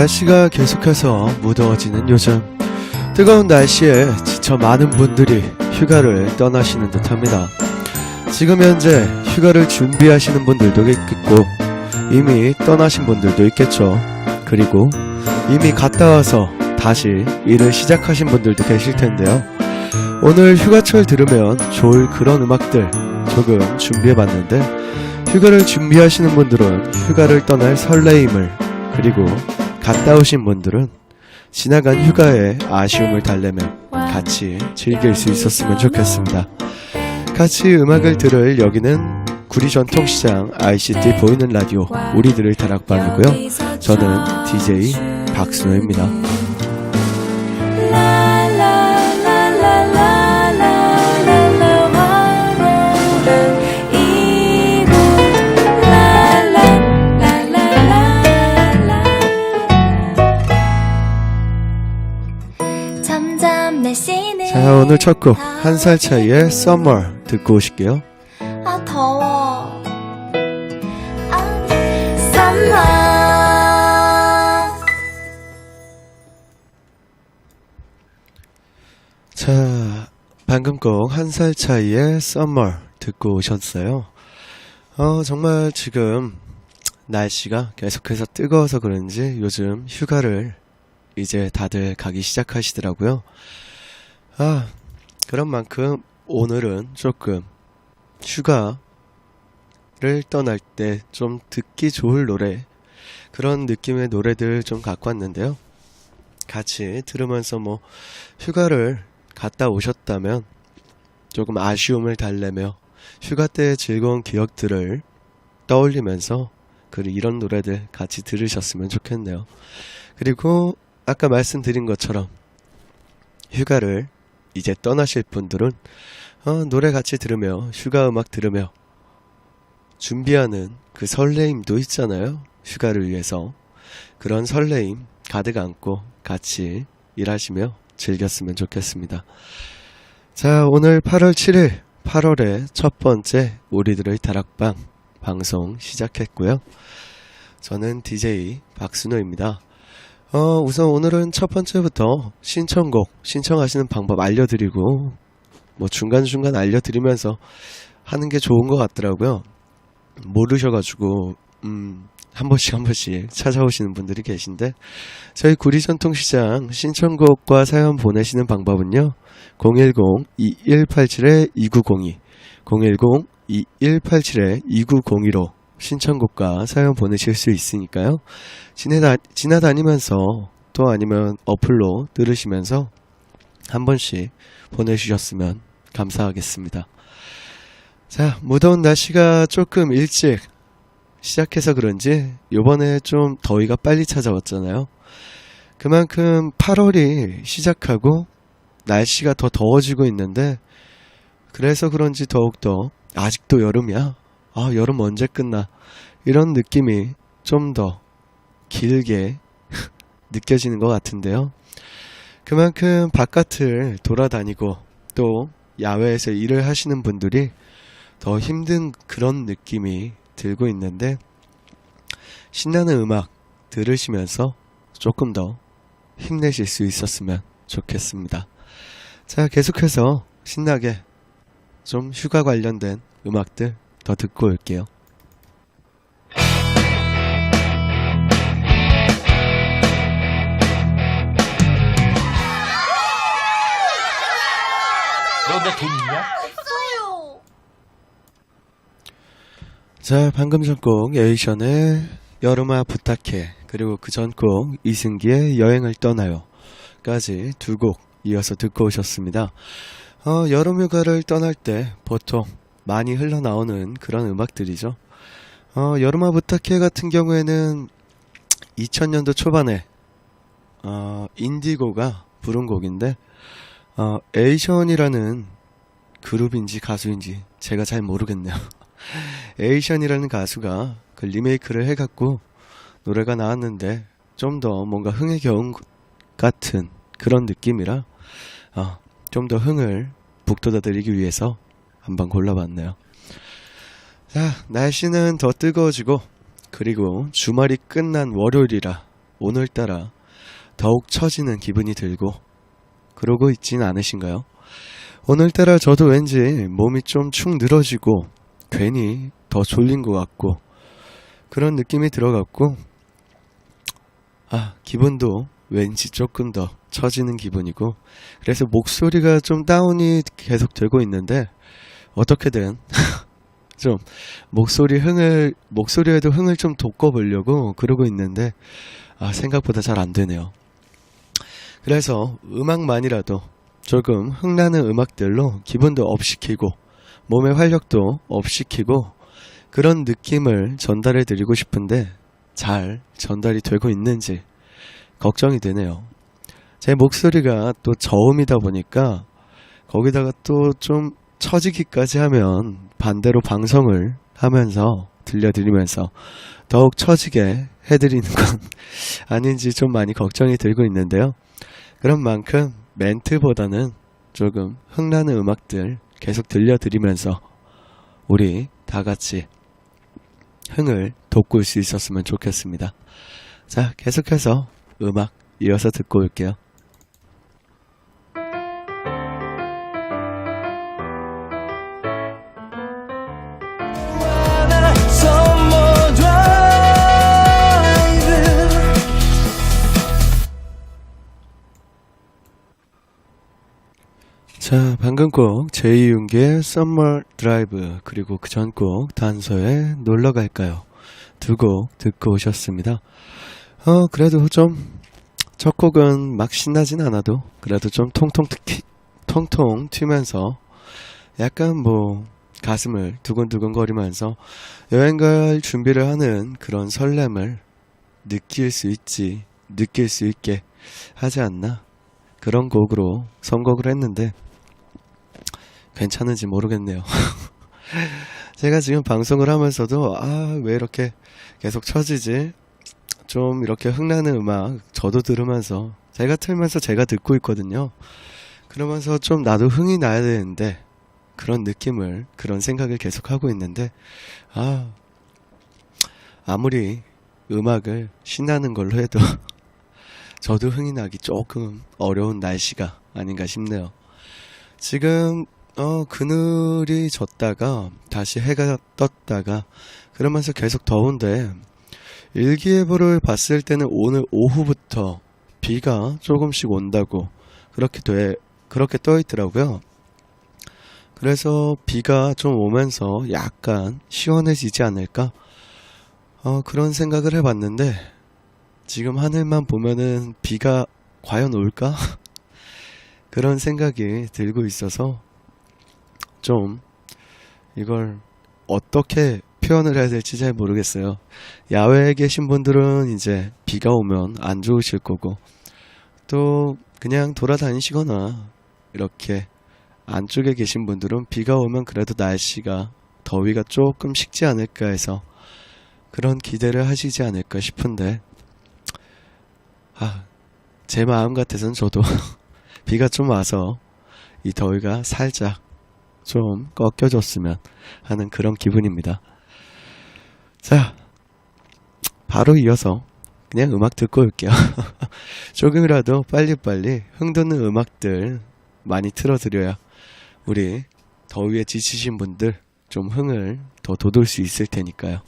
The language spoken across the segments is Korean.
날씨가 계속해서 무더워지는 요즘 뜨거운 날씨에 지쳐 많은 분들이 휴가를 떠나시는 듯합니다. 지금 현재 휴가를 준비하시는 분들도 있겠고 이미 떠나신 분들도 있겠죠. 그리고 이미 갔다 와서 다시 일을 시작하신 분들도 계실 텐데요. 오늘 휴가철 들으면 좋을 그런 음악들 조금 준비해봤는데 휴가를 준비하시는 분들은 휴가를 떠날 설레임을 그리고 갔다 오신 분들은 지나간 휴가의 아쉬움을 달래며 같이 즐길 수 있었으면 좋겠습니다. 같이 음악을 들을 여기는 구리 전통시장 ICT 보이는 라디오 우리들의 다락방이고요. 저는 DJ 박순호입니다. 오늘 첫 곡 한 살 차이의 Summer 듣고 오실게요. 아 더워 아니 summer 자, 방금 곡 한 살 차이의 Summer 듣고 오셨어요. 어, 정말 지금 날씨가 계속해서 뜨거워서 그런지 요즘 휴가를 이제 다들 가기 시작하시더라고요. 아, 그런 만큼 오늘은 조금 휴가를 떠날 때 좀 듣기 좋을 노래, 그런 느낌의 노래들 좀 갖고 왔는데요. 같이 들으면서 뭐 휴가를 갔다 오셨다면 조금 아쉬움을 달래며 휴가 때의 즐거운 기억들을 떠올리면서 그리고 이런 노래들 같이 들으셨으면 좋겠네요. 그리고 아까 말씀드린 것처럼 휴가를 이제 떠나실 분들은 어, 노래 같이 들으며 휴가 음악 들으며 준비하는 그 설레임도 있잖아요. 휴가를 위해서 그런 설레임 가득 안고 같이 일하시며 즐겼으면 좋겠습니다. 자, 오늘 8월 7일, 8월의 첫 번째 우리들의 다락방 방송 시작했고요. 저는 DJ 박순호입니다. 어, 우선 오늘은 첫 번째부터 신청곡, 신청하시는 방법 알려드리고, 뭐 중간중간 알려드리면서 하는 게 좋은 것 같더라고요. 모르셔가지고, 음, 한 번씩 한 번씩 찾아오시는 분들이 계신데, 저희 구리전통시장 신청곡과 사연 보내시는 방법은요. 010-2187-2902, 010-2187-2902로 신청곡과 사연 보내실 수 있으니까요. 지내다, 지나다니면서 또 아니면 어플로 들으시면서 한 번씩 보내주셨으면 감사하겠습니다. 자, 무더운 날씨가 조금 일찍 시작해서 그런지 요번에 좀 더위가 빨리 찾아왔잖아요. 그만큼 8월이 시작하고 날씨가 더 더워지고 있는데 그래서 그런지 더욱더 아직도 여름이야. 아, 여름 언제 끝나? 이런 느낌이 좀 더 길게 느껴지는 것 같은데요. 그만큼 바깥을 돌아다니고 또 야외에서 일을 하시는 분들이 더 힘든 그런 느낌이 들고 있는데 신나는 음악 들으시면서 조금 더 힘내실 수 있었으면 좋겠습니다. 자, 계속해서 신나게 좀 휴가 관련된 음악들 더 듣고 올게요. 너내돈 있냐? 없어요 자, 방금 전곡 에이션의 여름아 부탁해 그리고 그 전곡 이승기의 여행을 떠나요까지 두 곡 이어서 듣고 오셨습니다. 어, 여름 휴가를 떠날 때 보통 많이 흘러나오는 그런 음악들이죠. 어, 여름아 부탁해 같은 경우에는 2000년도 초반에 어, 인디고가 부른 곡인데 어, 에이션이라는 그룹인지 가수인지 제가 잘 모르겠네요. 에이션이라는 가수가 그 리메이크를 해갖고 노래가 나왔는데 좀 더 뭔가 흥에 겨운 것 같은 그런 느낌이라 어, 좀더 흥을 북돋아드리기 위해서 한번 골라봤네요. 자, 날씨는 더 뜨거워지고 그리고 주말이 끝난 월요일이라 오늘따라 더욱 처지는 기분이 들고 그러고 있진 않으신가요? 오늘따라 저도 왠지 몸이 좀 축 늘어지고 괜히 더 졸린 것 같고 그런 느낌이 들어갔고 아 기분도 왠지 조금 더 처지는 기분이고 그래서 목소리가 좀 다운이 계속 되고 있는데 어떻게든 좀 목소리 흥을 목소리에도 흥을 좀 돋궈보려고 그러고 있는데 아 생각보다 잘 안 되네요. 그래서 음악만이라도 조금 흥나는 음악들로 기분도 업시키고 몸의 활력도 업시키고 그런 느낌을 전달해 드리고 싶은데 잘 전달이 되고 있는지 걱정이 되네요. 제 목소리가 또 저음이다 보니까 거기다가 또 좀 처지기까지 하면 반대로 방송을 하면서 들려드리면서 더욱 처지게 해드리는 건 아닌지 좀 많이 걱정이 들고 있는데요. 그런 만큼 멘트보다는 조금 흥나는 음악들 계속 들려드리면서 우리 다 같이 흥을 돋굴 수 있었으면 좋겠습니다. 자, 계속해서 음악 이어서 듣고 올게요. 자, 방금 곡 제이윤기의 Summer Drive 그리고 그 전 곡 단서의 놀러 갈까요? 두 곡 듣고 오셨습니다. 어, 그래도 좀 첫 곡은 막 신나진 않아도 그래도 좀 통통 튀, 통통 튀면서 약간 뭐 가슴을 두근두근 거리면서 여행 갈 준비를 하는 그런 설렘을 느낄 수 있지, 느낄 수 있게 하지 않나? 그런 곡으로 선곡을 했는데 괜찮은지 모르겠네요. 제가 지금 방송을 하면서도 아, 왜 이렇게 계속 처지지? 좀 이렇게 흥나는 음악 저도 들으면서 제가 틀면서 제가 듣고 있거든요. 그러면서 좀 나도 흥이 나야 되는데 그런 느낌을 그런 생각을 계속 하고 있는데 아 아무리 음악을 신나는 걸로 해도 저도 흥이 나기 조금 어려운 날씨가 아닌가 싶네요. 지금 어 그늘이 졌다가 다시 해가 떴다가 그러면서 계속 더운데 일기예보를 봤을 때는 오늘 오후부터 비가 조금씩 온다고 그렇게 돼 그렇게 떠 있더라고요. 그래서 비가 좀 오면서 약간 시원해지지 않을까? 어, 그런 생각을 해봤는데, 지금 하늘만 보면은 비가 과연 올까? 그런 생각이 들고 있어서, 좀, 이걸 어떻게 표현을 해야 될지 잘 모르겠어요. 야외에 계신 분들은 이제 비가 오면 안 좋으실 거고, 또 그냥 돌아다니시거나, 이렇게 안쪽에 계신 분들은 비가 오면 그래도 날씨가 더위가 조금 식지 않을까 해서 그런 기대를 하시지 않을까 싶은데 아, 제 마음 같아서는 저도 비가 좀 와서 이 더위가 살짝 좀 꺾여줬으면 하는 그런 기분입니다. 자, 바로 이어서 그냥 음악 듣고 올게요. 조금이라도 빨리빨리 흥돋는 음악들 많이 틀어드려야 우리 더위에 지치신 분들 좀 흥을 더 돋울 수 있을 테니까요.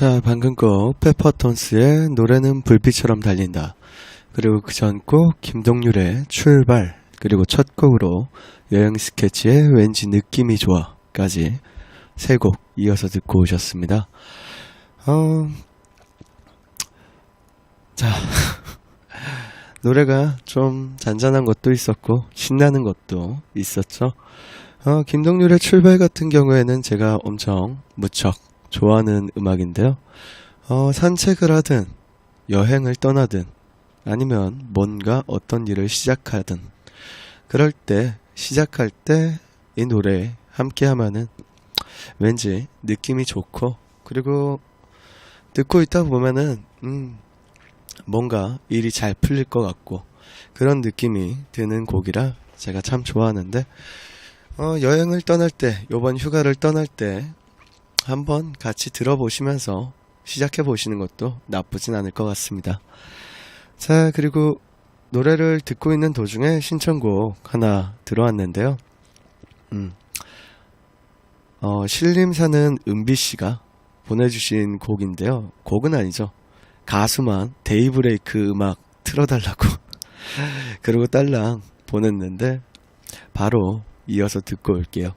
자, 방금 곡 페퍼톤스의 노래는 불빛처럼 달린다. 그리고 그 전 곡 김동률의 출발 그리고 첫 곡으로 여행 스케치의 왠지 느낌이 좋아까지 세 곡 이어서 듣고 오셨습니다. 어, 자 노래가 좀 잔잔한 것도 있었고 신나는 것도 있었죠. 어, 김동률의 출발 같은 경우에는 제가 엄청 무척 좋아하는 음악인데요. 어, 산책을 하든 여행을 떠나든 아니면 뭔가 어떤 일을 시작하든 그럴 때 시작할 때 이 노래 함께 하면은 왠지 느낌이 좋고 그리고 듣고 있다 보면은 음 뭔가 일이 잘 풀릴 것 같고 그런 느낌이 드는 곡이라 제가 참 좋아하는데 어, 여행을 떠날 때 요번 휴가를 떠날 때 한번 같이 들어보시면서 시작해 보시는 것도 나쁘진 않을 것 같습니다. 자 그리고 노래를 듣고 있는 도중에 신청곡 하나 들어왔는데요. 음. 어, 신림 사는 은비 씨가 보내주신 곡인데요. 곡은 아니죠. 가수만 데이브레이크 음악 틀어달라고. 그리고 딸랑 보냈는데, 바로 이어서 듣고 올게요.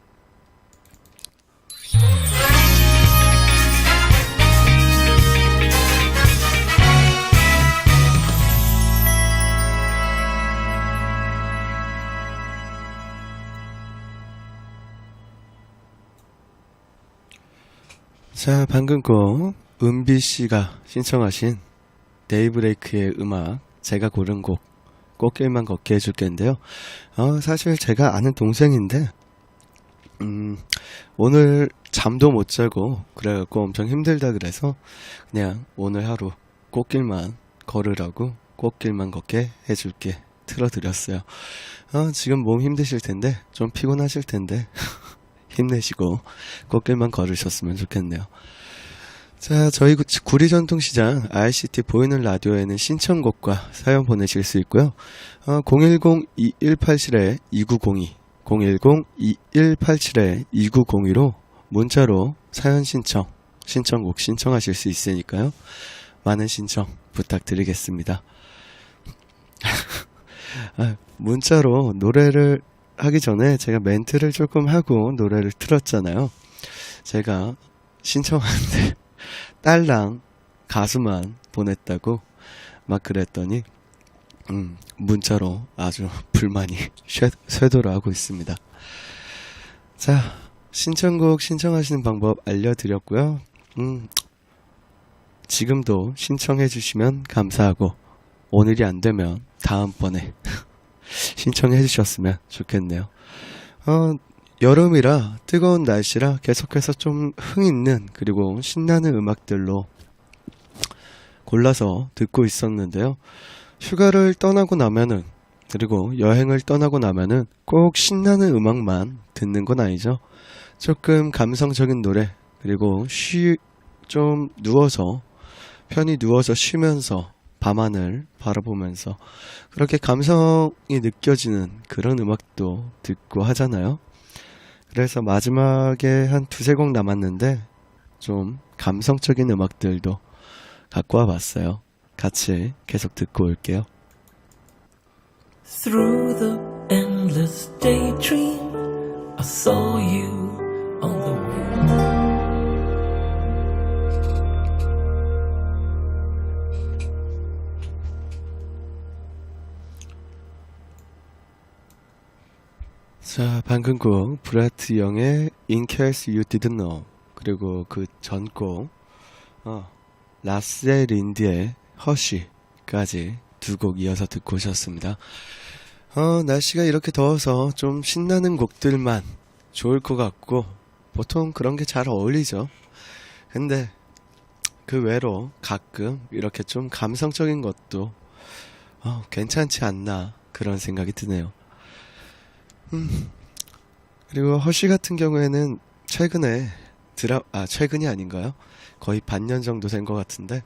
자, 방금 곡 은비 씨가 신청하신 데이브레이크의 음악 제가 고른 곡 꽃길만 걷게 해줄 텐데요. 어, 사실 제가 아는 동생인데 음, 오늘 잠도 못 자고 그래갖고 엄청 힘들다 그래서 그냥 오늘 하루 꽃길만 걸으라고 꽃길만 걷게 해줄게 틀어드렸어요. 어, 지금 몸 힘드실 텐데 좀 피곤하실 텐데 힘내시고 꽃길만 걸으셨으면 좋겠네요. 자, 저희 구- 구리전통시장 ICT 보이는 라디오에는 신청곡과 사연 보내실 수 있고요. 어, 010-2187-2902, 010-2187-2902로 문자로 사연 신청, 신청곡 신청하실 수 있으니까요. 많은 신청 부탁드리겠습니다. 아, 문자로 노래를 하기 전에 제가 멘트를 조금 하고 노래를 틀었잖아요. 제가 신청하는데 딸랑 가수만 보냈다고 막 그랬더니 음, 문자로 아주 불만이 쇄, 쇄도를 하고 있습니다. 자, 신청곡 신청하시는 방법 알려드렸고요. 음, 지금도 신청해 주시면 감사하고 오늘이 안 되면 다음번에 신청해 주셨으면 좋겠네요. 어, 여름이라 뜨거운 날씨라 계속해서 좀 흥 있는 그리고 신나는 음악들로 골라서 듣고 있었는데요. 휴가를 떠나고 나면은 그리고 여행을 떠나고 나면은 꼭 신나는 음악만 듣는 건 아니죠. 조금 감성적인 노래 그리고 쉬 좀 누워서 편히 누워서 쉬면서 밤하늘 바라보면서 그렇게 감성이 느껴지는 그런 음악도 듣고 하잖아요. 그래서 마지막에 한 두세 곡 남았는데 좀 감성적인 음악들도 갖고 와 봤어요. 같이 계속 듣고 올게요. Through the endless daydream, I saw you on the way. 자, 방금 곡 브라트 영의 In Case You Didn't Know 그리고 그 전곡 어, 라세 린디의 허쉬까지 두 곡 이어서 듣고 오셨습니다. 어, 날씨가 이렇게 더워서 좀 신나는 곡들만 좋을 것 같고 보통 그런 게 잘 어울리죠. 근데 그 외로 가끔 이렇게 좀 감성적인 것도 어, 괜찮지 않나 그런 생각이 드네요. 그리고 허쉬 같은 경우에는 최근에 드라 아 최근이 아닌가요? 거의 반년 정도 된 것 같은데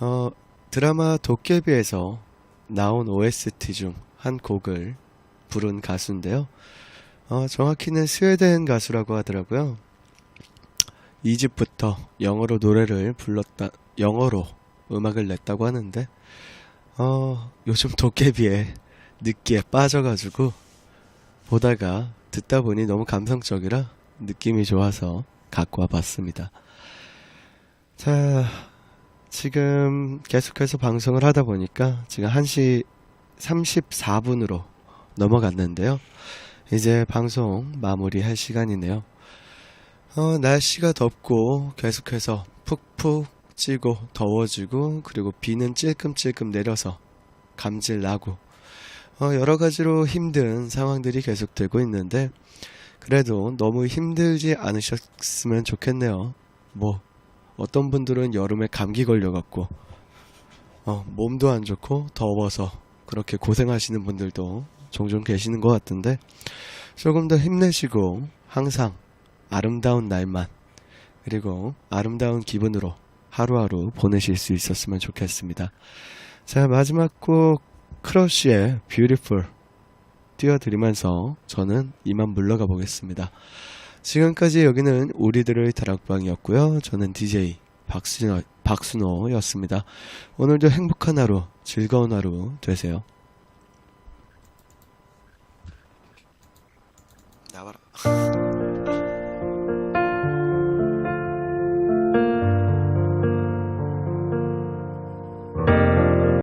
어 드라마 도깨비에서 나온 OST 중 한 곡을 부른 가수인데요. 어 정확히는 스웨덴 가수라고 하더라고요. 2집부터 영어로 노래를 불렀다 영어로 음악을 냈다고 하는데 어 요즘 도깨비에 느끼에 빠져가지고 보다가 듣다 보니 너무 감성적이라 느낌이 좋아서 갖고 와 봤습니다. 자, 지금 계속해서 방송을 하다 보니까 지금 1시 34분으로 넘어갔는데요. 이제 방송 마무리 할 시간이네요. 어, 날씨가 덥고 계속해서 푹푹 찌고 더워지고 그리고 비는 찔끔찔끔 내려서 감질 나고 어, 여러 가지로 힘든 상황들이 계속되고 있는데 그래도 너무 힘들지 않으셨으면 좋겠네요. 뭐 어떤 분들은 여름에 감기 걸려갖고 어, 몸도 안 좋고 더워서 그렇게 고생하시는 분들도 종종 계시는 것 같은데 조금 더 힘내시고 항상 아름다운 날만 그리고 아름다운 기분으로 하루하루 보내실 수 있었으면 좋겠습니다. 자 마지막 곡 크러쉬의 뷰티풀 띄워드리면서 저는 이만 물러가 보겠습니다. 지금까지 여기는 우리들의 다락방이었고요. 저는 DJ 박순호, 박순호였습니다. 오늘도 행복한 하루, 즐거운 하루 되세요.